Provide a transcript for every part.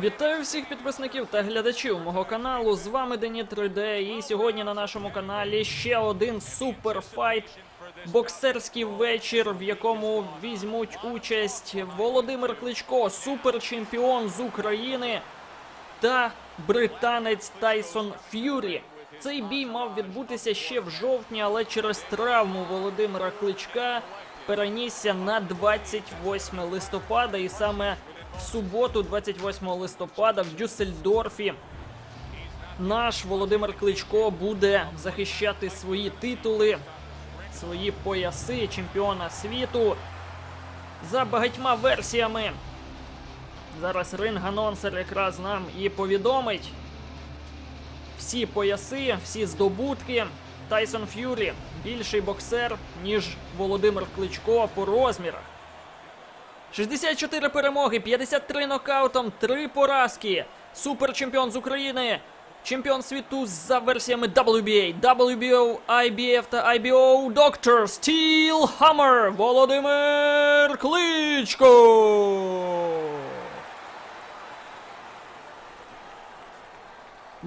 Вітаю всіх підписників та глядачів мого каналу. З вами Дені 3D. І сьогодні на нашому каналі ще один суперфайт. Боксерський вечір, в якому візьмуть участь Володимир Кличко, суперчемпіон з України та британець Тайсон Ф'юрі. Цей бій мав відбутися ще в жовтні, але через травму Володимира Кличка перенісся на 28 листопада, і саме в суботу, 28 листопада, в Дюссельдорфі, наш Володимир Кличко буде захищати свої титули, свої пояси чемпіона світу за багатьма версіями. Зараз ринг-анонсер якраз нам і повідомить всі пояси, всі здобутки. Тайсон Ф'юрі більший боксер, ніж Володимир Кличко по розмірах. 64 перемоги, 53 нокаутом, 3 поразки. Суперчемпіон з України. Чемпіон світу за версіями WBA, WBO, IBF та IBO Доктор Steel Hammer Володимир Кличко.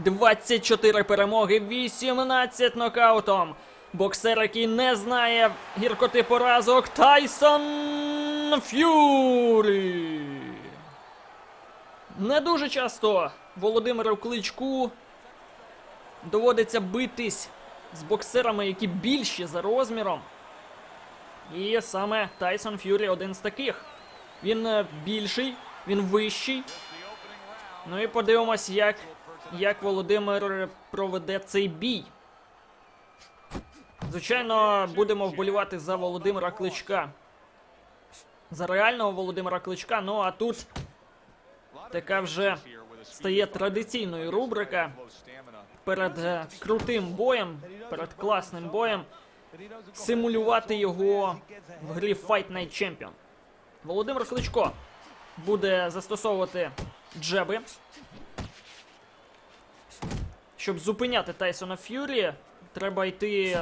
Двадцять чотири перемоги, 18 нокаутом. Боксер, який не знає гіркоти поразок, Тайсон Ф'юрі. Не дуже часто Володимиру Кличку доводиться битись з боксерами, які більші за розміром. І саме Тайсон Ф'юрі один з таких. Він е, більший, він вищий. Ну і подивимось, як, як Володимир проведе цей бій. Звичайно, будемо вболівати за Володимира Кличка. За реального Володимира Кличка. Ну а тут така вже стає традиційною рубрика перед е, крутим боєм, перед класним боєм. Симулювати його в грі Fight Night Champion. Володимир Кличко буде застосовувати джеби. Щоб зупиняти Тайсона Ф'юрі, треба йти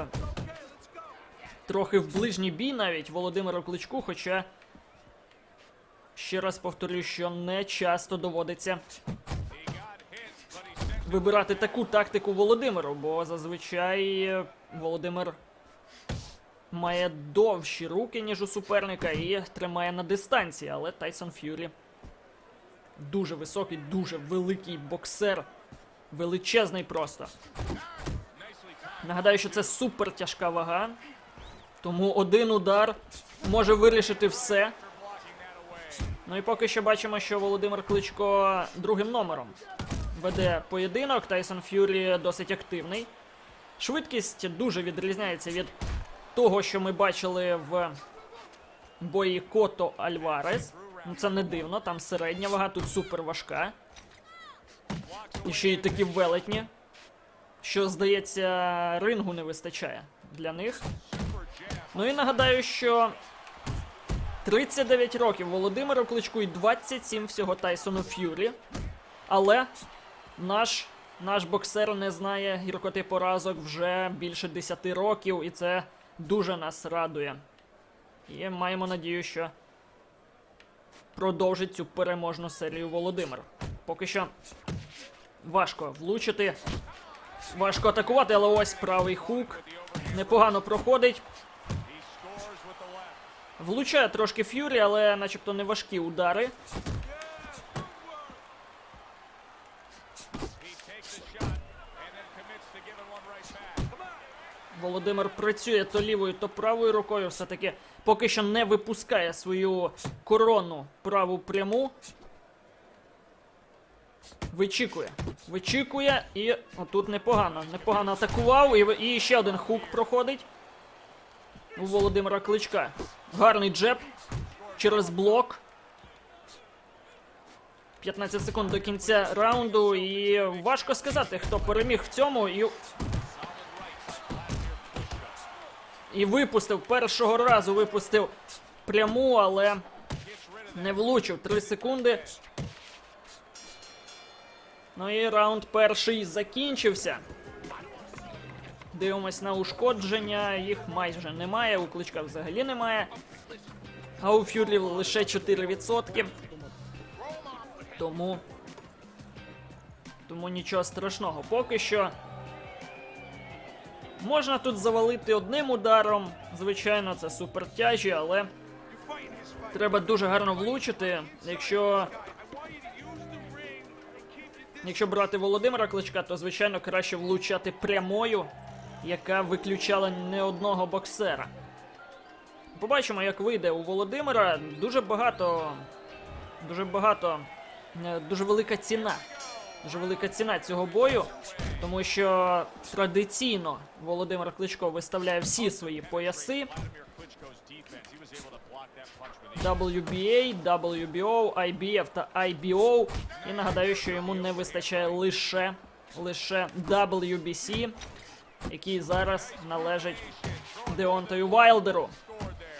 трохи в ближній бій навіть Володимиру Кличку, хоча ще раз повторю, що не часто доводиться вибирати таку тактику Володимиру, бо зазвичай Володимир має довші руки, ніж у суперника, і тримає на дистанції, але Тайсон Ф'юрі дуже високий, дуже великий боксер. Величезний просто. Нагадаю, що це супер тяжка вага. Тому один удар може вирішити все. Ну і поки що бачимо, що Володимир Кличко другим номером веде поєдинок. Тайсон Ф'юрі досить активний. Швидкість дуже відрізняється від того, що ми бачили в бої Кото Альварес. Ну це не дивно, там середня вага, тут супер важка. І ще й такі велетні, що, здається, рингу не вистачає для них. Ну і нагадаю, що 39 років Володимиру Кличку і 27 всього Тайсону Ф'юрі. Але наш, наш боксер не знає гіркоти поразок вже більше 10 років, і це дуже нас радує. І маємо надію, що продовжить цю переможну серію Володимир. Поки що важко влучити. Важко атакувати, але ось правий хук. Непогано проходить. Влучає трошки Ф'юрі, але начебто не важкі удари. Володимир працює то лівою, то правою рукою. Все-таки поки що не випускає свою коронну праву пряму. Вичікує. Вичікує і отут непогано. Непогано атакував. І, і ще один хук проходить. У Володимира Кличка. Гарний джеб. Через блок. 15 секунд до кінця раунду. І важко сказати, хто переміг в цьому. І І випустив першого разу випустив пряму, але не влучив. 3 секунди. Ну і раунд перший закінчився. Дивимось на ушкодження. Їх майже немає. У кличка взагалі немає. а у Фюрі лише 4%. Тому. Тому нічого страшного. Поки що. Можна тут завалити одним ударом. Звичайно, це супертяжі, але треба дуже гарно влучити. Якщо. Якщо брати Володимира Кличка, то звичайно краще влучати прямою, яка виключала не одного боксера. Побачимо, як вийде у Володимира. Дуже багато. Дуже багато. е, Дуже велика ціна. Дуже велика ціна цього бою, тому що традиційно Володимир Кличко виставляє всі свої пояси. WBA, WBO, IBF та IBO. І нагадаю, що йому не вистачає лише, лише WBC, який зараз належить Деонтою Вайлдеру.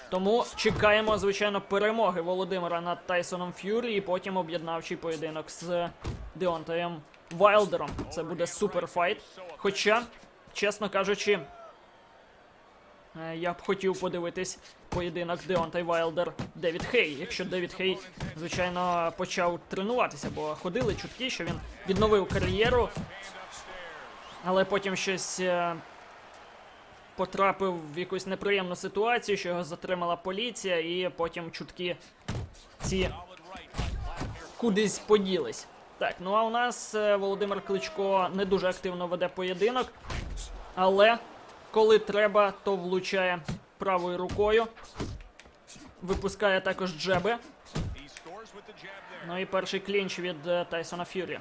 Тому чекаємо, звичайно, перемоги Володимира над Тайсоном Ф'юрі і потім об'єднавчий поєдинок з Деонтаєм Вайлдером. Це буде суперфайт. Хоча, чесно кажучи, я б хотів подивитись поєдинок Деонтай Вайлдер Девід Хей. Якщо Девід Хей, звичайно, почав тренуватися, бо ходили чутки, що він відновив кар'єру, але потім щось. е, потрапив в якусь неприємну ситуацію, що його затримала поліція, і потім чутки ці кудись поділись. Так, ну а у нас е, Володимир Кличко не дуже активно веде поєдинок, але коли треба, то влучає правою рукою. Випускає також джеби. Ну і перший клінч від е, Тайсона Ф'юрі.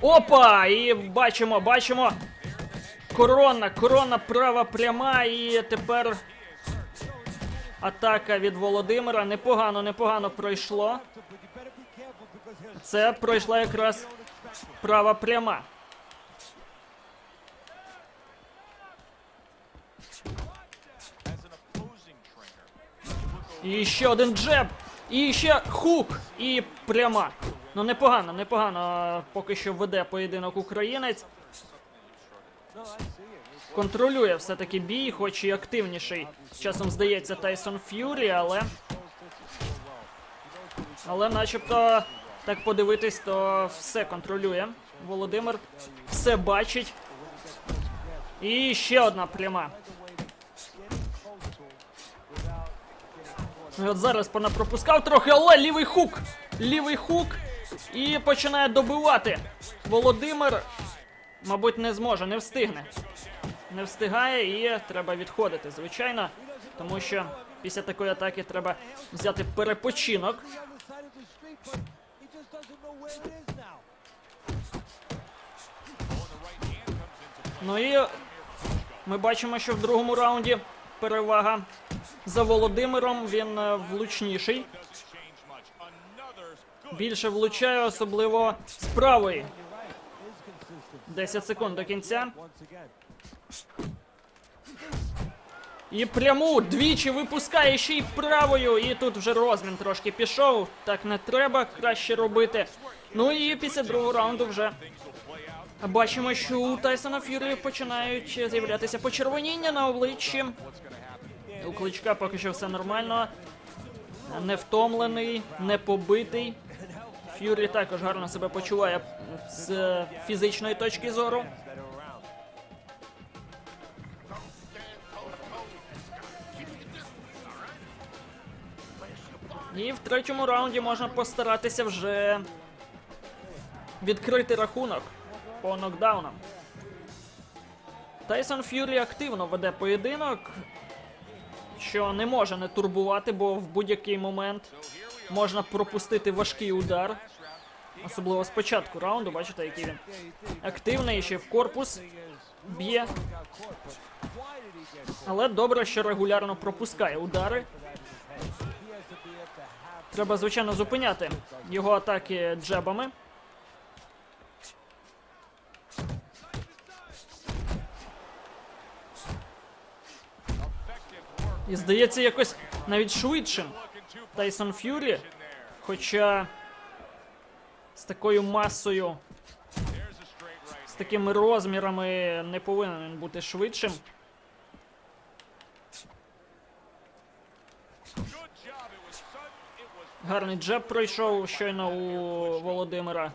Опа! І бачимо, бачимо. Корона, корона права пряма, і тепер атака від Володимира. Непогано, непогано пройшло. Це пройшла якраз права пряма. І ще один джеб. І ще хук. І пряма. Ну непогано, непогано. Поки що веде поєдинок українець. Контролює все-таки бій, хоч і активніший. З часом здається Тайсон Ф'юрі, але. Але начебто, так подивитись, то все контролює. Володимир все бачить. І ще одна пряма. От зараз понапропускав трохи, але лівий хук. Лівий хук. І починає добивати. Володимир, мабуть, не зможе, не встигне. Не встигає і треба відходити, звичайно. Тому що після такої атаки треба взяти перепочинок. Ну і ми бачимо, що в другому раунді перевага за Володимиром. Він е, влучніший. Більше влучає, особливо з правої. 10 секунд до кінця. І пряму двічі випускає ще й правою. І тут вже розмін трошки пішов. Так не треба краще робити. Ну і після другого раунду вже бачимо, що у Тайсона Ф'юрі починають з'являтися почервоніння на обличчі. У кличка поки що все нормально. Не втомлений, не побитий. Ф'юрі також гарно себе почуває з фізичної точки зору. І в третьому раунді можна постаратися вже відкрити рахунок по нокдаунам. Тайсон Ф'юрі активно веде поєдинок, що не може не турбувати, бо в будь-який момент можна пропустити важкий удар. Особливо з початку раунду, бачите, який він активний, ще в корпус б'є. Але добре, що регулярно пропускає удари. Треба, звичайно, зупиняти його атаки джебами. І здається, якось навіть швидшим Тайсон Ф'юрі. Хоча з такою масою, з такими розмірами не повинен він бути швидшим. Гарний джеб пройшов щойно у Володимира.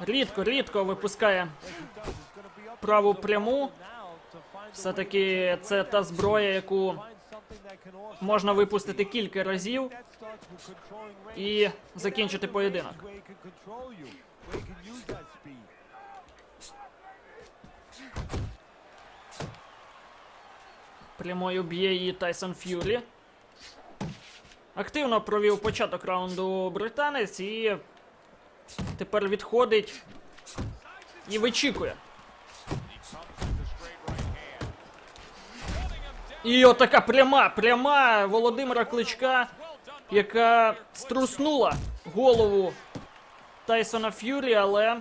Рідко, рідко випускає праву пряму. Все-таки це та зброя, яку можна випустити кілька разів і закінчити поєдинок. Прямою б'є її Тайсон Ф'юрі. Активно провів початок раунду британець і тепер відходить і вичікує. І отака пряма, пряма Володимира Кличка, яка струснула голову Тайсона Ф'юрі, але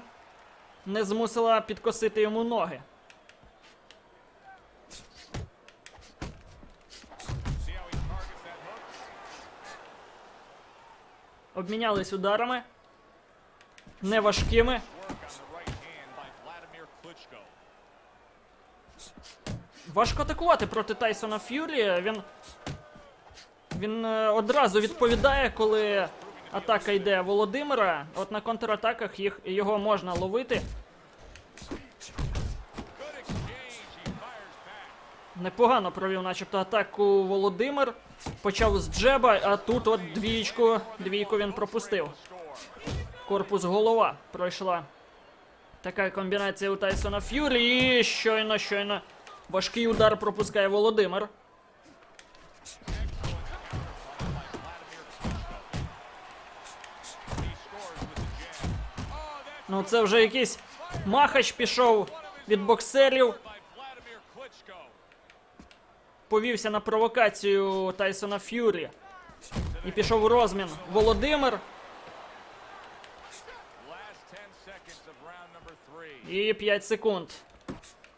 не змусила підкосити йому ноги. Обмінялись ударами. Неважкими. Важко атакувати проти Тайсона Ф'юрі. Він. Він е, одразу відповідає, коли атака йде Володимира. От на контратаках їх, його можна ловити. Непогано провів, начебто, атаку Володимир. Почав з джеба, а тут от двічку, двійку він пропустив. Корпус голова пройшла. Така комбінація у Тайсона Ф'юрі. І щойно, щойно. Важкий удар пропускає Володимир. Ну це вже якийсь махач пішов від боксерів. Повівся на провокацію Тайсона Ф'юрі. І пішов у розмін. Володимир. Last 10 seconds of round number three. І 5 секунд.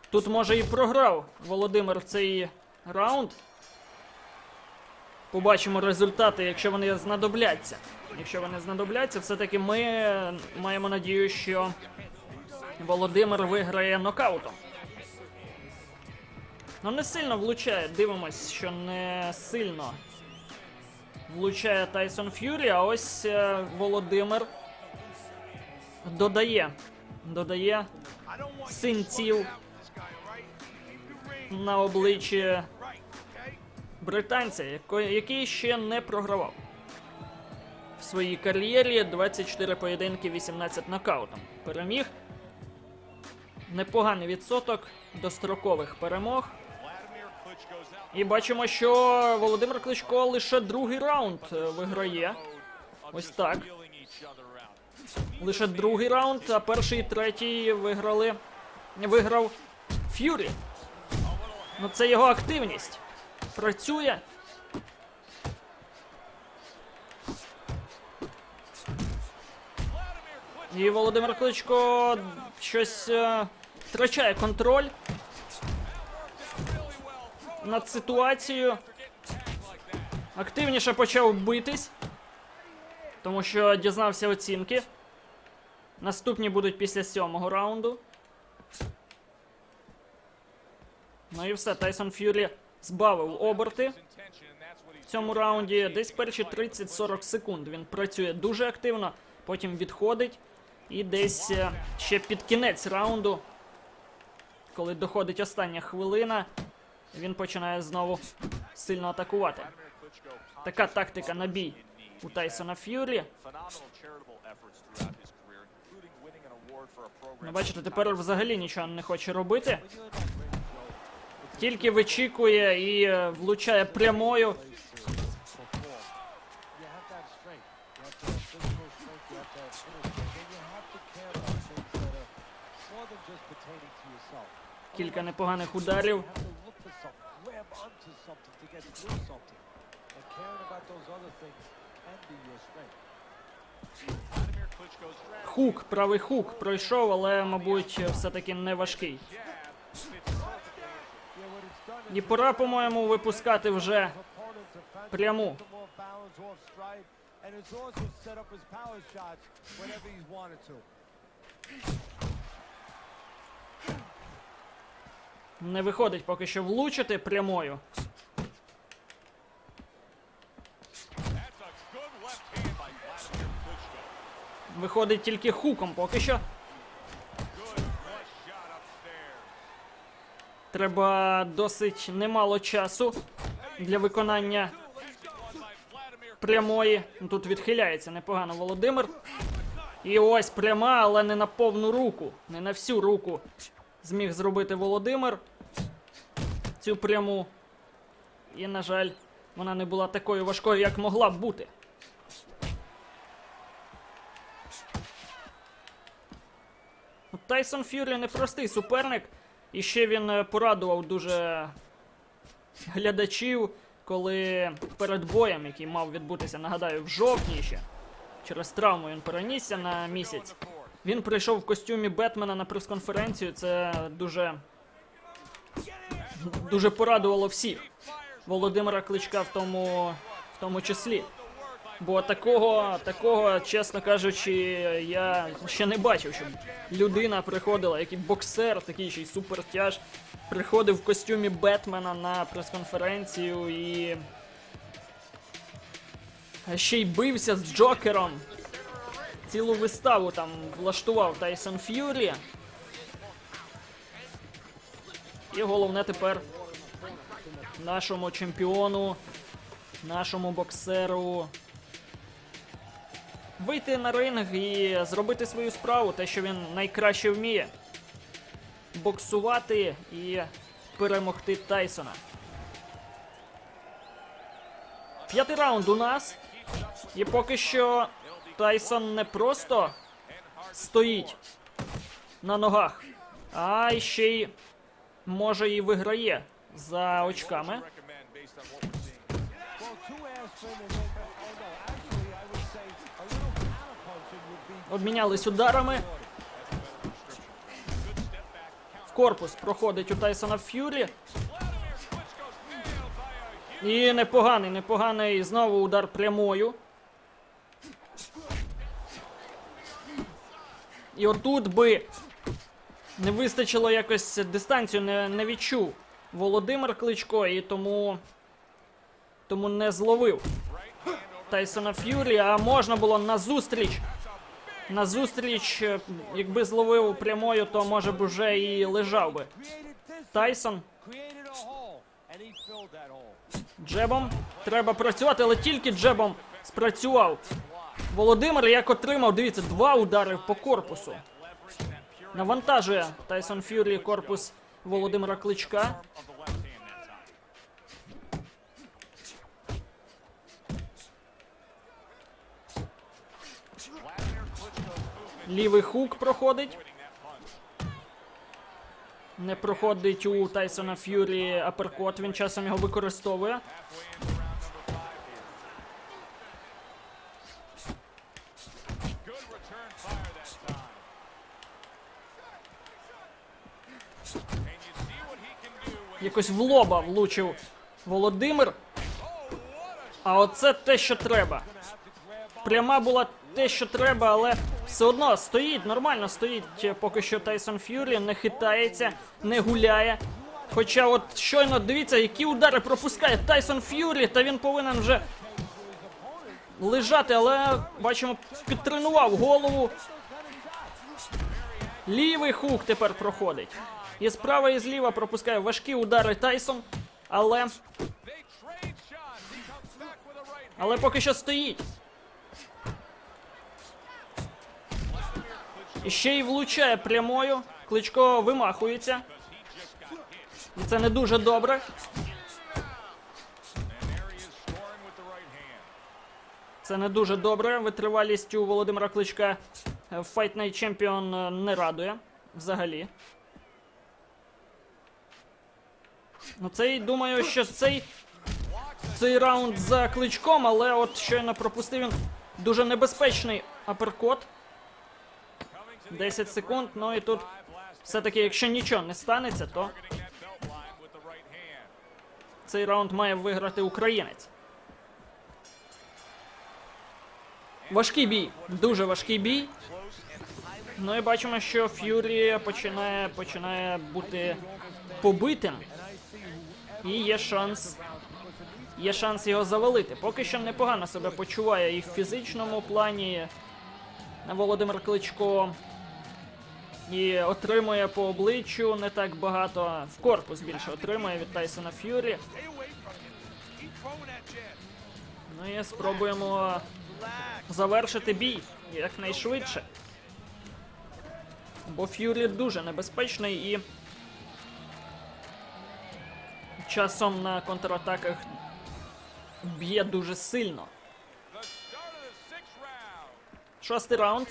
Тут може і програв Володимир в цей раунд. Побачимо результати, якщо вони знадобляться. Якщо вони знадобляться, все-таки ми маємо надію, що Володимир виграє нокаутом. Ну не сильно влучає. Дивимось, що не сильно влучає Тайсон Ф'юрі, а ось е, Володимир додає. Додає синців на обличчі британця, який ще не програвав. В своїй кар'єрі 24 поєдинки, 18 нокаутом. Переміг. Непоганий відсоток дострокових перемог. І бачимо, що Володимир Кличко лише другий раунд е, виграє. Ось так. Лише другий раунд, а перший і третій виграли. Виграв Ф'юрі. Ну це його активність. Працює. І Володимир Кличко щось е, втрачає контроль над ситуацією. Активніше почав битись, тому що дізнався оцінки. Наступні будуть після сьомого раунду. Ну і все, Тайсон Ф'юрі збавив оберти. В цьому раунді десь перші 30-40 секунд він працює дуже активно, потім відходить. І десь е, ще під кінець раунду, коли доходить остання хвилина, він починає знову сильно атакувати. Така тактика на бій у Тайсона Ф'юрі. Ну, бачите, тепер взагалі нічого не хоче робити. Тільки вичікує і е, влучає прямою. Кілька непоганих ударів. Something to get through something. And caring about those other things can be your strength. Хук, правий хук пройшов, але, мабуть, все-таки не важкий. І пора, по-моєму, випускати вже пряму. Не виходить поки що влучити прямою. Виходить тільки хуком поки що. Треба досить немало часу для виконання прямої. Тут відхиляється непогано Володимир. І ось пряма, але не на повну руку, не на всю руку зміг зробити Володимир цю пряму. І, на жаль, вона не була такою важкою, як могла б бути. Тайсон Ф'юрі непростий суперник. І ще він е, порадував дуже глядачів, коли перед боєм, який мав відбутися, нагадаю, в жовтні ще, через травму він перенісся на місяць. Він прийшов в костюмі Бетмена на прес-конференцію. Це дуже. дуже порадувало всіх. Володимира Кличка в тому, в тому числі. Бо такого, такого, чесно кажучи, я ще не бачив, щоб людина приходила, як і боксер, такий ще й супертяж, приходив в костюмі Бетмена на прес-конференцію і. ще й бився з Джокером. Цілу виставу там влаштував Тайсон Ф'юрі. І головне тепер нашому чемпіону, нашому боксеру вийти на ринг і зробити свою справу, те, що він найкраще вміє. Боксувати і перемогти Тайсона. П'ятий раунд у нас. І поки що Тайсон не просто стоїть на ногах, а ще й може і виграє за очками. Обмінялись ударами. В корпус проходить у Тайсона Ф'юрі. І непоганий, непоганий знову удар прямою. І отут би не вистачило якось дистанцію, не, не відчув Володимир Кличко, і тому, тому не зловив Тайсона Ф'юрі, а можна було на зустріч. На зустріч, е, якби зловив прямою, то може б уже і лежав би. Тайсон. Джебом. Треба працювати, але тільки джебом спрацював. Володимир як отримав, дивіться, два удари по корпусу. Навантажує Тайсон Ф'юрі корпус Володимира Кличка. Лівий хук проходить. Не проходить у Тайсона Ф'юрі аперкот. Він часом його використовує. Якось в лоба влучив Володимир. А оце те, що треба. Пряма була те, що треба, але все одно стоїть, нормально стоїть. е, Поки що Тайсон Ф'юрі не хитається, не гуляє. Хоча, от щойно дивіться, які удари пропускає Тайсон Ф'юрі, та він повинен вже лежати, але бачимо, підтренував голову. Лівий хук тепер проходить. І справа, і зліва пропускає важкі удари Тайсон, але, але поки що стоїть. Ще й влучає прямою. Кличко вимахується. І це не дуже добре. Це не дуже добре. Витривалість у Володимира Кличка Fight Night Champion не радує взагалі. Ну, цей думаю, що цей, цей раунд за кличком, але от щойно пропустив він дуже небезпечний аперкот. 10 секунд. Ну і тут все-таки, якщо нічого не станеться, то цей раунд має виграти українець. Важкий бій, дуже важкий бій. Ну і бачимо, що Ф'юрі починає, починає бути побитим. І є шанс. Є шанс його завалити. Поки що непогано себе почуває і в фізичному плані Володимир Кличко. І отримує по обличчю не так багато. В корпус більше отримує від Тайсона Ф'юрі. Ну і спробуємо завершити бій якнайшвидше. Бо Ф'юрі дуже небезпечний і часом на контратаках б'є дуже сильно. Шостий раунд.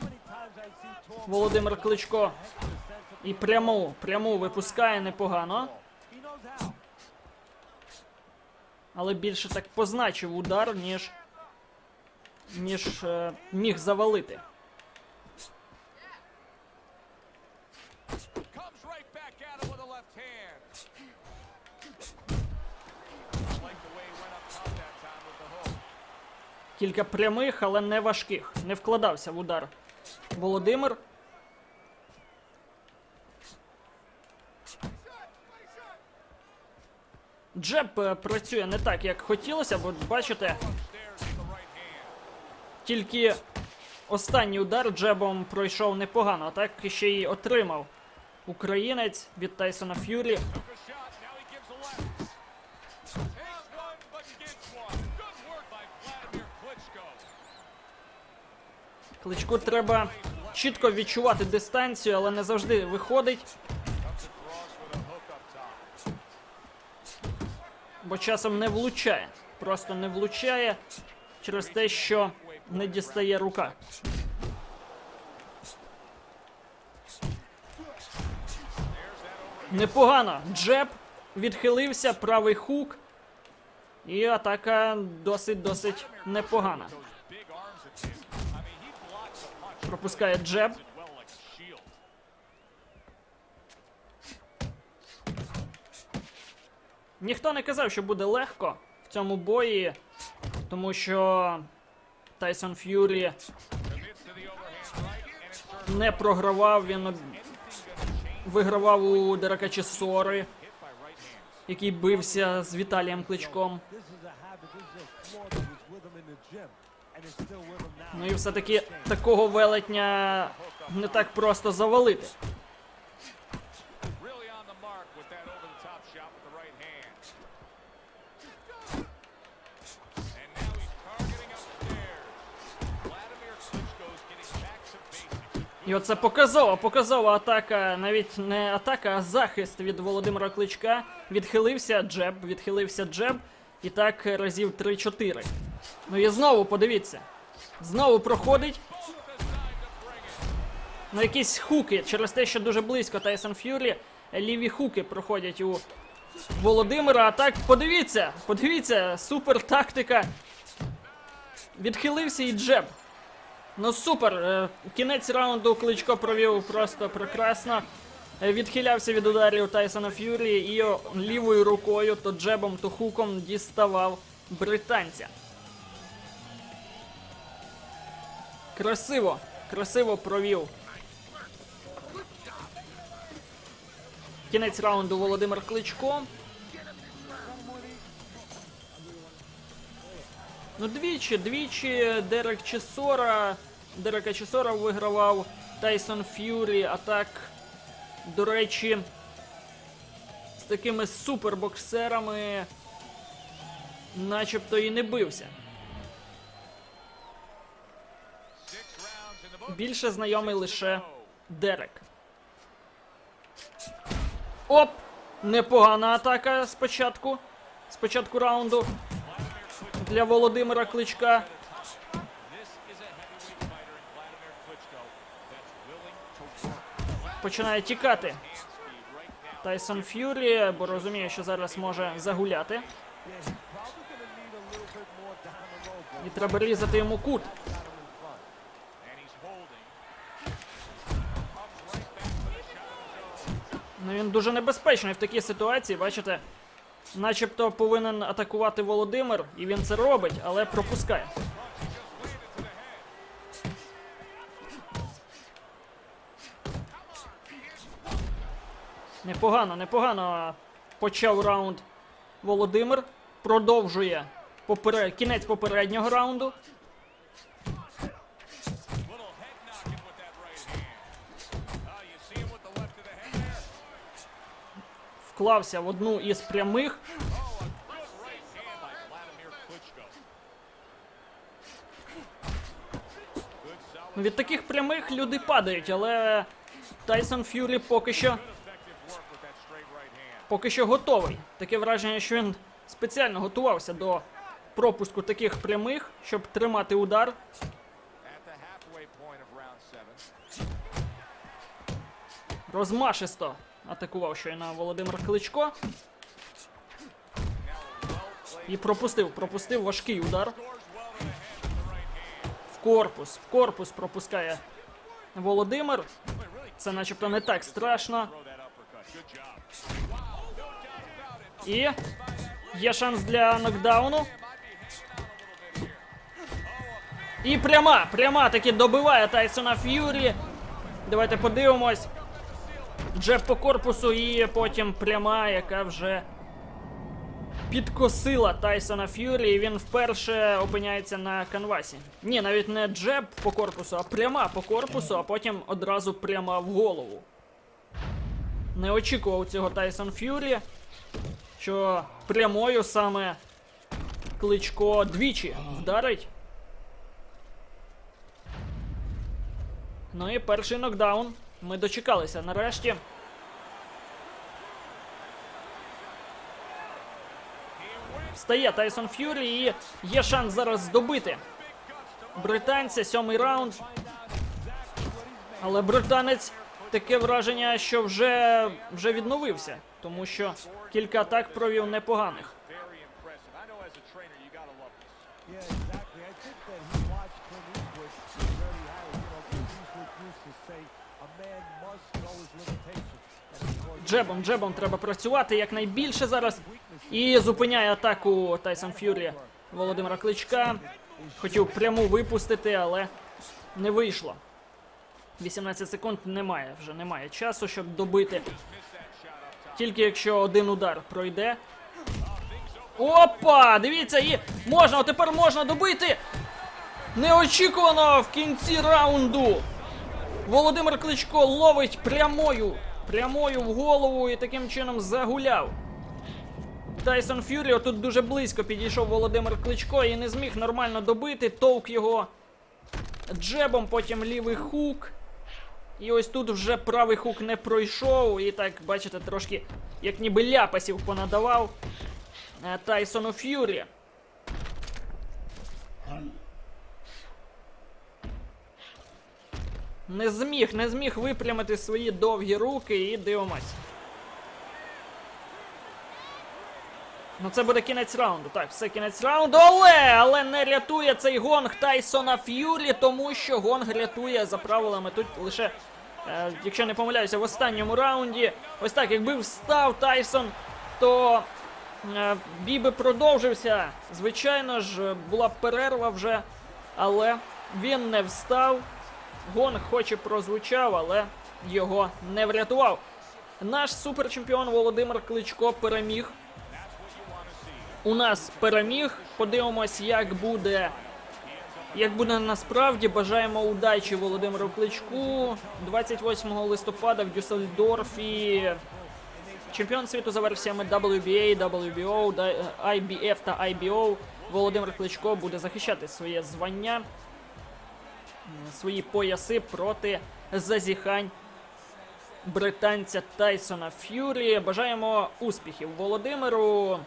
Many times I see tall Володимир Кличко і пряму, пряму випускає непогано, але більше так позначив удар, ніж, ніж е, міг завалити. Кілька прямих, але не важких. Не вкладався в удар. Володимир. Джеб е, працює не так, як хотілося, бо бачите, тільки останній удар джебом пройшов непогано, а так ще й отримав українець від Тайсона Ф'юрі. Кличку треба чітко відчувати дистанцію, але не завжди виходить, бо часом не влучає. Просто не влучає через те, що не дістає рука. Непогано. Джеб відхилився, правий хук. І атака досить-досить непогана. Пропускає джеб. Ніхто не казав, що буде легко в цьому бої, тому що Тайсон Ф'юрі не програвав, він вигравав у Дерекачі Сори, який бився з Віталієм Кличком. Ну і все-таки такого велетня не так просто завалити. І оце показова, показова атака, навіть не атака, а захист від Володимира Кличка. Відхилився джеб, відхилився джеб. І так разів 3-4. Ну і знову подивіться. Знову проходить. Ну, якісь хуки через те, що дуже близько Тайсон Ф'юрі. Ліві хуки проходять у Володимира. А так, подивіться, подивіться, супер тактика. Відхилився і джеб. Ну супер. е, Кінець раунду Кличко провів просто прекрасно. Відхилявся від ударів Тайсона Ф'юрі і лівою рукою, то джебом, то хуком діставав британця. Красиво, красиво провів. Кінець раунду Володимир Кличко. Ну, двічі, двічі Дерек Чесора. Дерека Чесора вигравав Тайсон Ф'юрі, а так, до речі, з такими супербоксерами начебто і не бився. Більше знайомий лише Дерек. Оп! Непогана атака спочатку. Спочатку раунду для Володимира Кличка. починає тікати. Тайсон Ф'юрі, бо розуміє, що зараз може загуляти. І треба різати йому кут. Ну, Він дуже небезпечний в такій ситуації, бачите? Начебто повинен атакувати Володимир, і він це робить, але пропускає. Непогано, непогано почав раунд Володимир. Продовжує попере... кінець попереднього раунду. Вклався в одну із прямих. Від таких прямих люди падають, але Тайсон Ф'юрі поки що, поки що готовий. Таке враження, що він спеціально готувався до пропуску таких прямих, щоб тримати удар. Розмашисто атакував щойно Володимир Кличко і пропустив, пропустив важкий удар. В корпус, в корпус пропускає Володимир. Це начебто не так страшно. І є шанс для нокдауну. І пряма, пряма таки добиває Тайсона Ф'юрі. Давайте подивимось. Джеб по корпусу і потім пряма, яка вже підкосила Тайсона Ф'юрі, і він вперше опиняється на канвасі. Ні, навіть не джеб по корпусу, а пряма по корпусу, а потім одразу пряма в голову. Не очікував цього Тайсон Ф'юрі, що прямою саме кличко двічі вдарить. Ну і перший нокдаун. Ми дочекалися нарешті. Встає Тайсон Ф'юрі і є шанс зараз здобити британця, сьомий раунд. Але британець таке враження, що вже, вже відновився, тому що кілька атак провів непоганих. Джебом, джебом треба працювати якнайбільше зараз. І зупиняє атаку Тайсон Ф'юрі Володимира Кличка. Хотів пряму випустити, але не вийшло. 18 секунд немає, вже немає часу, щоб добити. Тільки якщо один удар пройде. Опа! Дивіться, і можна, тепер можна добити. Неочікувано в кінці раунду. Володимир Кличко ловить прямою, прямою в голову і таким чином загуляв. Тайсон Ф'юрі тут дуже близько підійшов Володимир Кличко і не зміг нормально добити, товк його джебом, потім лівий хук. І ось тут вже правий хук не пройшов. І так, бачите, трошки як ніби ляпасів понадавав е, Тайсону Ф'юрі. Не зміг, не зміг випрямити свої довгі руки і дивимось. Ну це буде кінець раунду. Так, все кінець раунду. Але, але не рятує цей гонг Тайсона Ф'юрі, тому що гонг рятує за правилами тут лише, якщо не помиляюся, в останньому раунді. Ось так, якби встав Тайсон, то е, бій би продовжився. Звичайно ж, була б перерва вже, але він не встав. Гонг хоч і прозвучав, але його не врятував. Наш суперчемпіон Володимир Кличко переміг. У нас переміг. Подивимось, як буде. Як буде насправді, бажаємо удачі Володимиру Кличку 28 листопада в Дюссельдорфі. Чемпіон світу за версіями WBA, WBO, IBF та IBO. Володимир Кличко буде захищати своє звання, свої пояси проти зазіхань британця Тайсона Ф'юрі. Бажаємо успіхів Володимиру.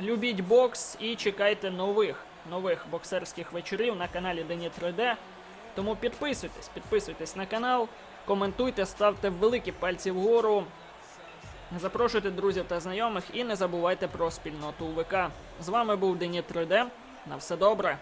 Любіть бокс і чекайте нових нових боксерських вечорів на каналі Дені 3D. Тому підписуйтесь, підписуйтесь на канал, коментуйте, ставте великі пальці вгору. Запрошуйте друзів та знайомих і не забувайте про спільноту УВК. З вами був Дені 3D. На все добре.